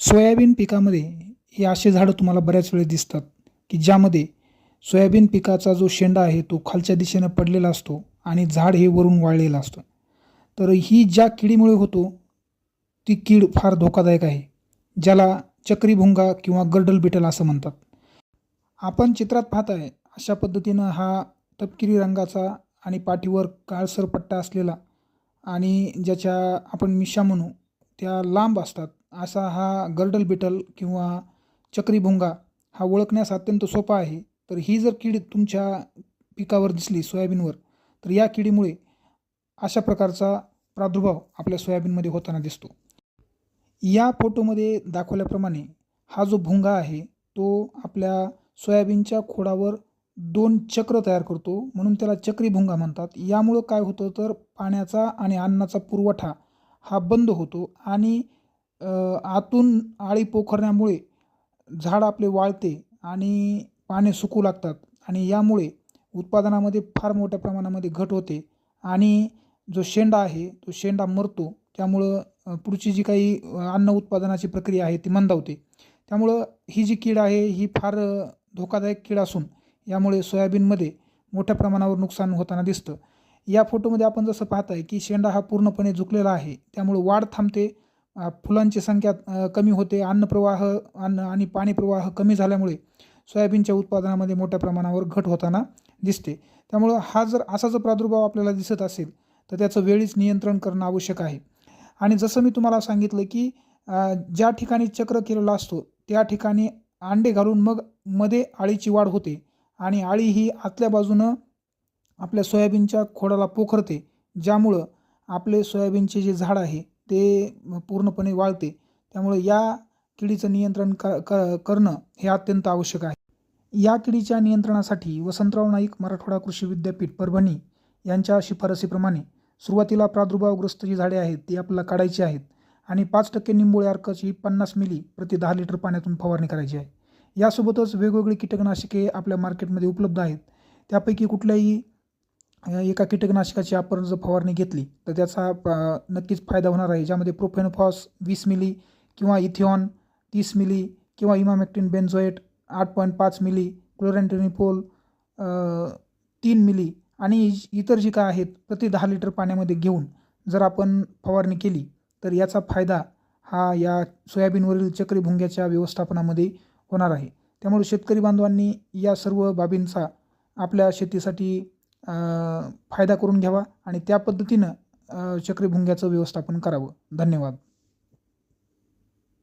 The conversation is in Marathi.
सोयाबीन पिकामध्ये हे असे झाडं तुम्हाला बऱ्याच वेळेस दिसतात की ज्यामध्ये सोयाबीन पिकाचा जो शेंडा आहे तो खालच्या दिशेनं पडलेला असतो आणि झाड हे वरून वाळलेलं असतं. तर ही ज्या किडीमुळे होतो ती कीड फार धोकादायक आहे ज्याला चक्रीभुंगा किंवा गर्डल बिटल असं म्हणतात. आपण चित्रात पाहताय अशा पद्धतीनं हा तपकिरी रंगाचा आणि पाठीवर काळसर पट्टा असलेला आणि ज्याच्या आपण मिशा म्हणू त्या लांब असतात. असा हा गर्डल बिटल किंवा चक्रीभुंगा हा ओळखण्यास अत्यंत सोपा आहे. तर ही जर कीड तुमच्या पिकावर दिसली सोयाबीनवर तर या किडीमुळे अशा प्रकारचा प्रादुर्भाव आपल्या सोयाबीनमध्ये होताना दिसतो. या फोटोमध्ये दाखवल्याप्रमाणे हा जो भुंगा आहे तो आपल्या सोयाबीनच्या खोडावर दोन चक्र तयार करतो म्हणून त्याला चक्री भुंगा म्हणतात. यामुळं काय होतं तर पाण्याचा आणि अन्नाचा पुरवठा हा बंद होतो आणि आतून आळी पोखरण्यामुळे झाड आपले वाळते आणि पाने सुकू लागतात आणि यामुळे उत्पादनामध्ये फार मोठ्या प्रमाणामध्ये घट होते आणि जो शेंडा आहे तो शेंडा मरतो. त्यामुळं पुढची जी काही अन्न उत्पादनाची प्रक्रिया आहे ती मंदावते. त्यामुळं ही जी कीड आहे ही फार धोकादायक कीड असून यामुळे सोयाबीनमध्ये मोठ्या प्रमाणावर नुकसान होताना दिसतं. या फोटोमध्ये आपण जसं पाहत आहे की शेंडा हा पूर्णपणे झुकलेला आहे. त्यामुळे वाढ थांबते फुलांची संख्या कमी होते. अन्नप्रवाह अन्न आणि पाणी प्रवाह कमी झाल्यामुळे सोयाबीनच्या उत्पादनामध्ये मोठ्या प्रमाणावर घट होताना दिसते. त्यामुळं हा जर असा जर प्रादुर्भाव आपल्याला दिसत असेल तर त्याचं वेळीच नियंत्रण करणं आवश्यक आहे. आणि जसं मी तुम्हाला सांगितलं की ज्या ठिकाणी चक्र केलेला असतो त्या ठिकाणी अंडे घालून मग मध्ये आळीची वाढ होते आणि आळी ही आतल्या बाजूनं आपल्या सोयाबीनच्या खोडाला पोखरते ज्यामुळं आपले सोयाबीनचे जे झाड आहे ते पूर्णपणे वाळते. त्यामुळे या किडीचं नियंत्रण क क करणं हे अत्यंत आवश्यक आहे. या किडीच्या नियंत्रणासाठी वसंतराव नाईक मराठवाडा कृषी विद्यापीठ परभणी यांच्या शिफारसीप्रमाणे सुरुवातीला प्रादुर्भावग्रस्त जी झाडे आहेत ती आपल्याला काढायची आहेत आणि पाच टक्के निंबोळी अर्काची पन्नास मिली प्रति दहा लिटर पाण्यातून फवारणी करायची आहे. यासोबतच वेगवेगळी कीटकनाशके आपल्या मार्केटमध्ये उपलब्ध आहेत. त्यापैकी कुठल्याही एका कीटकनाशकाची आपण जर फवारणी घेतली तर त्याचा प- नक्कीच फायदा होणार आहे. ज्यामध्ये प्रोफेनोफॉस वीस मिली किंवा इथिऑन तीस मिली किंवा इमामेक्टिन बेन्झोएट आठ पॉईंट पाच मिली क्लोरेंटेनिपोल तीन मिली आणि इ- इतर जी काय आहेत प्रति दहा लिटर पाण्यामध्ये घेऊन जर आपण फवारणी केली तर याचा फायदा हा या सोयाबीनवरील चक्रीभुंग्याच्या व्यवस्थापनामध्ये होणार आहे. त्यामुळे शेतकरी बांधवांनी या सर्व बाबींचा आपल्या शेतीसाठी फायदा करून घ्यावा आणि त्या पद्धतीनं चक्रीभुंग्याचं व्यवस्थापन करावं. धन्यवाद.